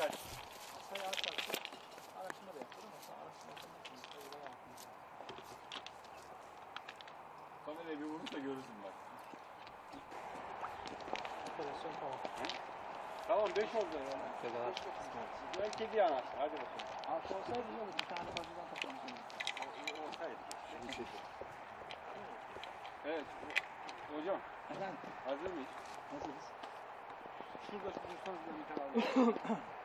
dikkat. Sayı artarsa araştırma da yapılır ama sonra araştırma yapılır. Kameraya bir vurursa görürsün bak. Operasyon tamam. Tamam 5 oldu yani. Ben kedi yanaş. Hadi bakalım. Artı olsaydı iyi olur. Bir tane bacıdan toplamışsın. Evet. Hocam Efendim? hazır mıyız? Nasılız? Şurada da bir tane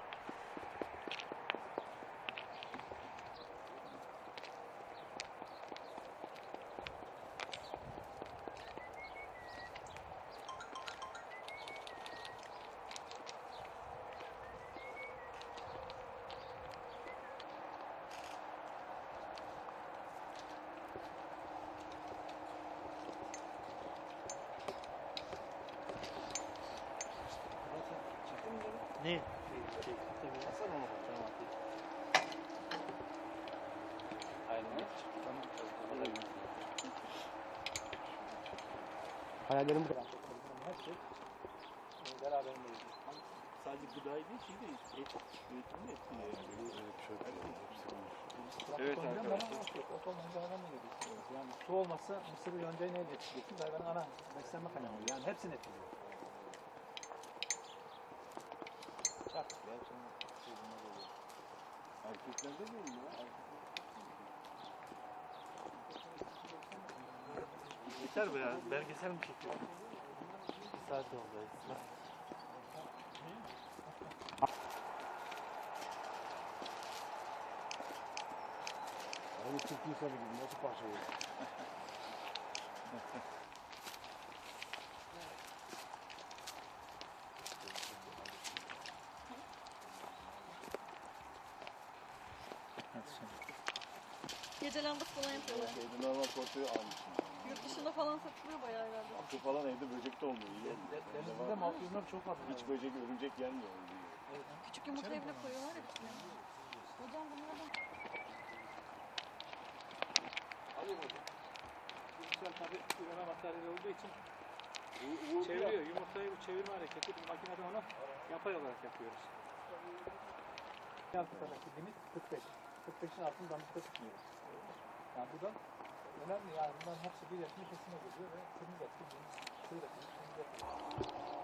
Ne? Hayallerim bu kadar. Her şey beraberinde Sadece gıdayı değil, şey de et üretimini etkiliyor. Evet arkadaşlar. Hayvan. Yani su olmazsa mısırı yoncayı neyle etkiliyorsunuz? Hayvanın ana beslenme kaynağı. Yani hepsini etkiliyor. Şey bunlar oluyor. Erkeklerde değil mi ya? Yeter be ya. Belgesel mi çekiyor? Bir saat oldu. Öyle Türk insanı gibi nasıl parçalıyor? Gece lambası falan yapıyorlar. Şeyde normal portayı almışım. Yurt dışında falan satılıyor bayağı herhalde. Aklı falan evde böcek de olmuyor. olmuyor. Denizde mafyonlar çok var. Hiç böcek, örümcek gelmiyor. Küçük yumurtayı bile koyuyorlar ya içine. Hocam bunlardan Alayım hocam. Bu güzel tabii üreme materyali olduğu için Bu, çeviriyor. Yumurtayı bu çevirme hareketi bir makinede onu yapay olarak yapıyoruz. Altındaki limit 45. 45'in altını damızda tutmuyoruz. Yani bu da önemli yani bunların hepsi bir yaşında kesime geliyor ve kırmızı etki, sığır etki, kırmızı etki.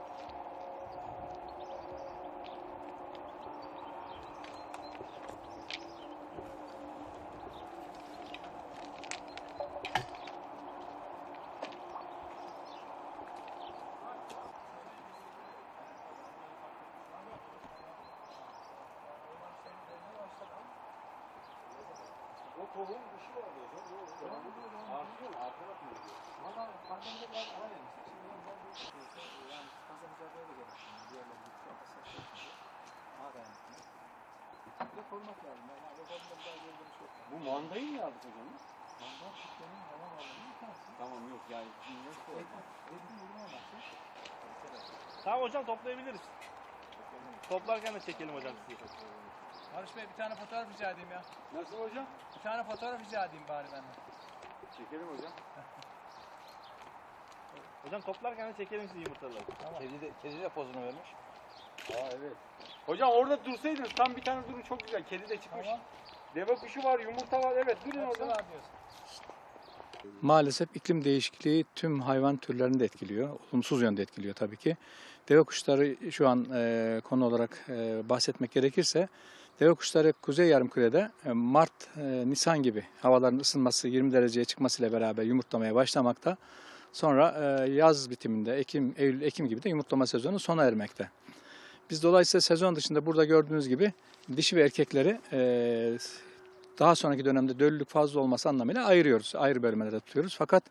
Tohumun bir şey var diyor. Ağaçlı mı? Arkada mı? Valla pandemide biraz ara vermiştik. Şimdi yeniden bir yani fazla mücadele de gerekmiyor. Diğerleri bir şey yapasa yapıyor. Ara vermiştik. Bir de korumak lazım. Yani robotumda bir daha gördüğüm yok. Bu mandayı mı yazdık hocam? Mandan Türkiye'nin hava bir tanesi. Tamam yok yani. Olması. Tamam hocam toplayabiliriz. Toplarken de çekelim hocam sizi. Barış Bey bir tane fotoğraf rica edeyim ya. Nasıl hocam? Bir tane fotoğraf rica edeyim bari benden. Çekelim hocam. Hocam toplarken de çekelim sizi yumurtaları. Kedi de, kedi de pozunu vermiş. Aa evet. Hocam orada dursaydınız tam bir tane durun çok güzel. Kedi de çıkmış. Tamam. Deve kuşu var, yumurta var. Evet durun Hepsi orada. Maalesef iklim değişikliği tüm hayvan türlerini de etkiliyor. Olumsuz yönde etkiliyor tabii ki. Deve kuşları şu an e, konu olarak e, bahsetmek gerekirse deve kuşları kuzey yarımkürede e, Mart, e, Nisan gibi havaların ısınması 20 dereceye çıkmasıyla beraber yumurtlamaya başlamakta. Sonra e, yaz bitiminde Ekim, Eylül, Ekim gibi de yumurtlama sezonu sona ermekte. Biz dolayısıyla sezon dışında burada gördüğünüz gibi dişi ve erkekleri daha sonraki dönemde döllülük fazla olması anlamıyla ayırıyoruz. Ayrı bölmelerde tutuyoruz. Fakat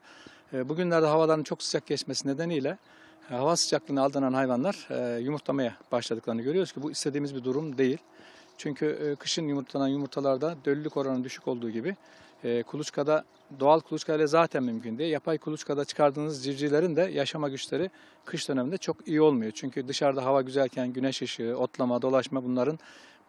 bugünlerde havaların çok sıcak geçmesi nedeniyle hava sıcaklığına aldanan hayvanlar yumurtlamaya başladıklarını görüyoruz ki bu istediğimiz bir durum değil. Çünkü e, kışın yumurtlanan yumurtalarda döllülük oranı düşük olduğu gibi e, kuluçkada doğal kuluçkayla zaten mümkün değil. Yapay kuluçkada çıkardığınız civcivlerin de yaşama güçleri kış döneminde çok iyi olmuyor. Çünkü dışarıda hava güzelken güneş ışığı, otlama, dolaşma bunların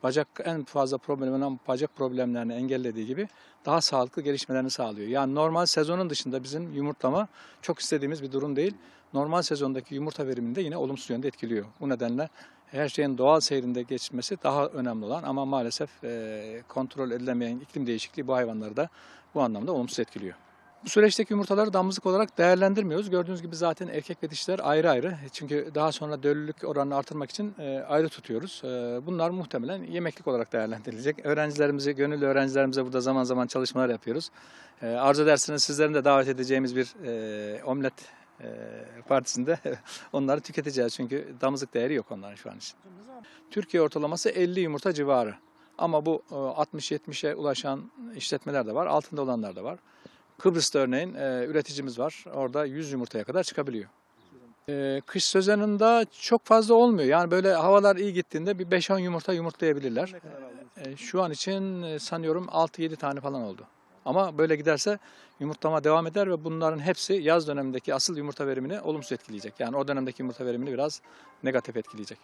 bacak en fazla problem olan bacak problemlerini engellediği gibi daha sağlıklı gelişmelerini sağlıyor. Yani normal sezonun dışında bizim yumurtlama çok istediğimiz bir durum değil. Normal sezondaki yumurta verimini de yine olumsuz yönde etkiliyor. Bu nedenle her şeyin doğal seyrinde geçmesi daha önemli olan ama maalesef e, kontrol edilemeyen iklim değişikliği bu hayvanları da bu anlamda olumsuz etkiliyor. Bu süreçteki yumurtaları damızlık olarak değerlendirmiyoruz. Gördüğünüz gibi zaten erkek ve dişler ayrı ayrı. Çünkü daha sonra döllülük oranını artırmak için e, ayrı tutuyoruz. E, bunlar muhtemelen yemeklik olarak değerlendirilecek. Öğrencilerimizi, gönüllü öğrencilerimize burada zaman zaman çalışmalar yapıyoruz. E, arzu ederseniz sizlerin de davet edeceğimiz bir omlet partisinde onları tüketeceğiz. Çünkü damızlık değeri yok onların şu an için. Türkiye ortalaması 50 yumurta civarı. Ama bu e, 60-70'e ulaşan işletmeler de var, altında olanlar da var. Kıbrıs'ta örneğin e, üreticimiz var. Orada 100 yumurtaya kadar çıkabiliyor. E, kış sezonunda çok fazla olmuyor. Yani böyle havalar iyi gittiğinde bir 5-10 yumurta yumurtlayabilirler. E, şu an için e, sanıyorum 6-7 tane falan oldu. Ama böyle giderse yumurtlama devam eder ve bunların hepsi yaz dönemindeki asıl yumurta verimini olumsuz etkileyecek. Yani o dönemdeki yumurta verimini biraz negatif etkileyecek.